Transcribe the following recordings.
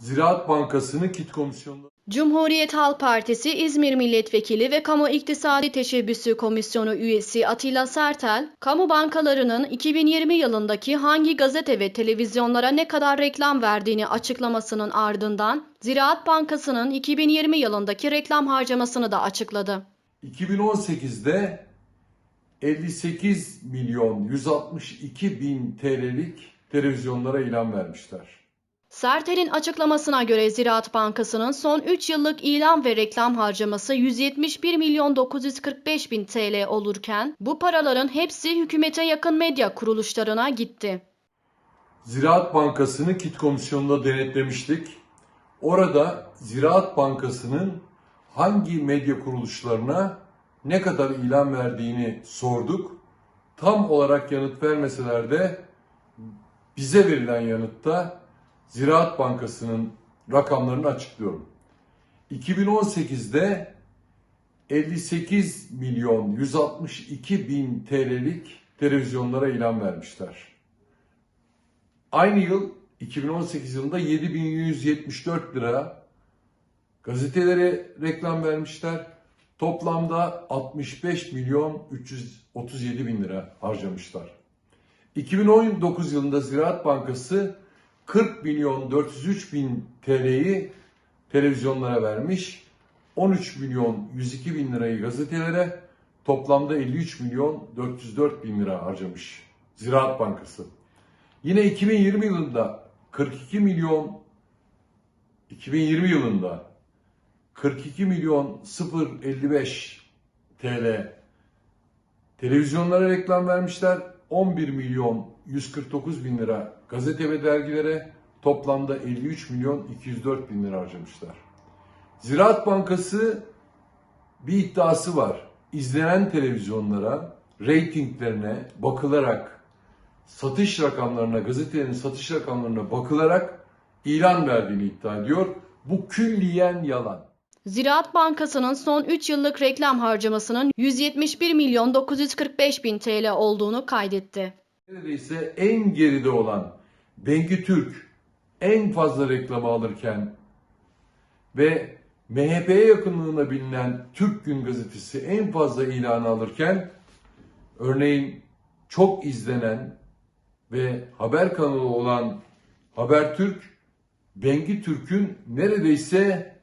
Ziraat Bankası'nın kit komisyonları Cumhuriyet Halk Partisi İzmir Milletvekili ve Kamu İktisadi Teşebbüsü Komisyonu üyesi Atilla Sertel, kamu bankalarının 2020 yılındaki hangi gazete ve televizyonlara ne kadar reklam verdiğini açıklamasının ardından Ziraat Bankası'nın 2020 yılındaki reklam harcamasını da açıkladı. 2018'de 58 milyon 162 bin TL'lik televizyonlara ilan vermişler. Sertel'in açıklamasına göre Ziraat Bankası'nın son 3 yıllık ilan ve reklam harcaması 171 milyon 945 bin TL olurken bu paraların hepsi hükümete yakın medya kuruluşlarına gitti. Ziraat Bankası'nı kit komisyonunda denetlemiştik. Orada Ziraat Bankası'nın hangi medya kuruluşlarına ne kadar ilan verdiğini sorduk. Tam olarak yanıt vermeseler de bize verilen yanıtta Ziraat Bankası'nın rakamlarını açıklıyorum. 2018'de 58 milyon 162 bin TL'lik televizyonlara ilan vermişler. Aynı yıl 2018 yılında 7174 lira gazetelere reklam vermişler. Toplamda 65 milyon 337 bin lira harcamışlar. 2019 yılında Ziraat Bankası 40 milyon 403 bin TL'yi televizyonlara vermiş. 13 milyon 102 bin lirayı gazetelere toplamda 53 milyon 404 bin lira harcamış Ziraat Bankası. Yine 2020 yılında 42 milyon 2020 yılında 42 milyon 055 TL televizyonlara reklam vermişler. 11 milyon 149 bin lira gazete ve dergilere toplamda 53 milyon 204 bin lira harcamışlar. Ziraat Bankası bir iddiası var. İzlenen televizyonlara, reytinglerine bakılarak satış rakamlarına, gazetelerin satış rakamlarına bakılarak ilan verdiğini iddia ediyor. Bu külliyen yalan. Ziraat Bankası'nın son 3 yıllık reklam harcamasının 171 milyon 945 bin TL olduğunu kaydetti. Neredeyse en geride olan Bengi Türk en fazla reklamı alırken ve MHP'ye yakınlığına bilinen Türk Gün Gazetesi en fazla ilanı alırken örneğin çok izlenen ve haber kanalı olan Habertürk Bengi Türk'ün neredeyse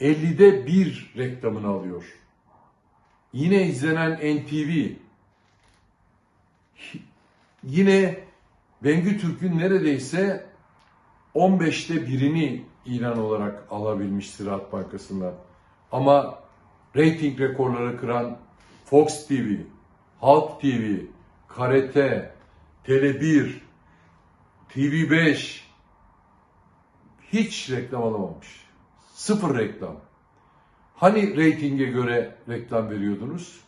50'de bir reklamını alıyor. Yine izlenen NTV yine Bengü Türk'ün neredeyse 15'te birini ilan olarak alabilmiş Ziraat Bankası'nda. Ama reyting rekorları kıran Fox TV, Halk TV, KRT, Tele1, TV5 hiç reklam alamamış. Sıfır reklam. Hani reytinge göre reklam veriyordunuz?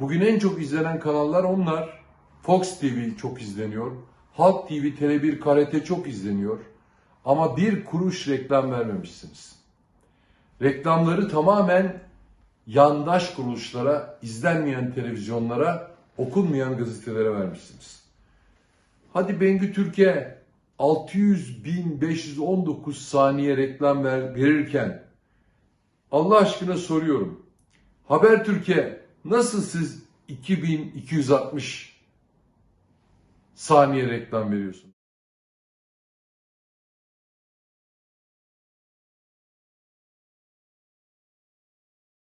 Bugün en çok izlenen kanallar onlar. Fox TV çok izleniyor. Halk TV, Tele1, KRT çok izleniyor. Ama bir kuruş reklam vermemişsiniz. Reklamları tamamen yandaş kuruluşlara, izlenmeyen televizyonlara, okunmayan gazetelere vermişsiniz. Hadi Bengü Türkiye 600.519 saniye reklam ver, verirken Allah aşkına soruyorum. Haber Türkiye nasıl siz 2260 saniye reklam veriyorsunuz?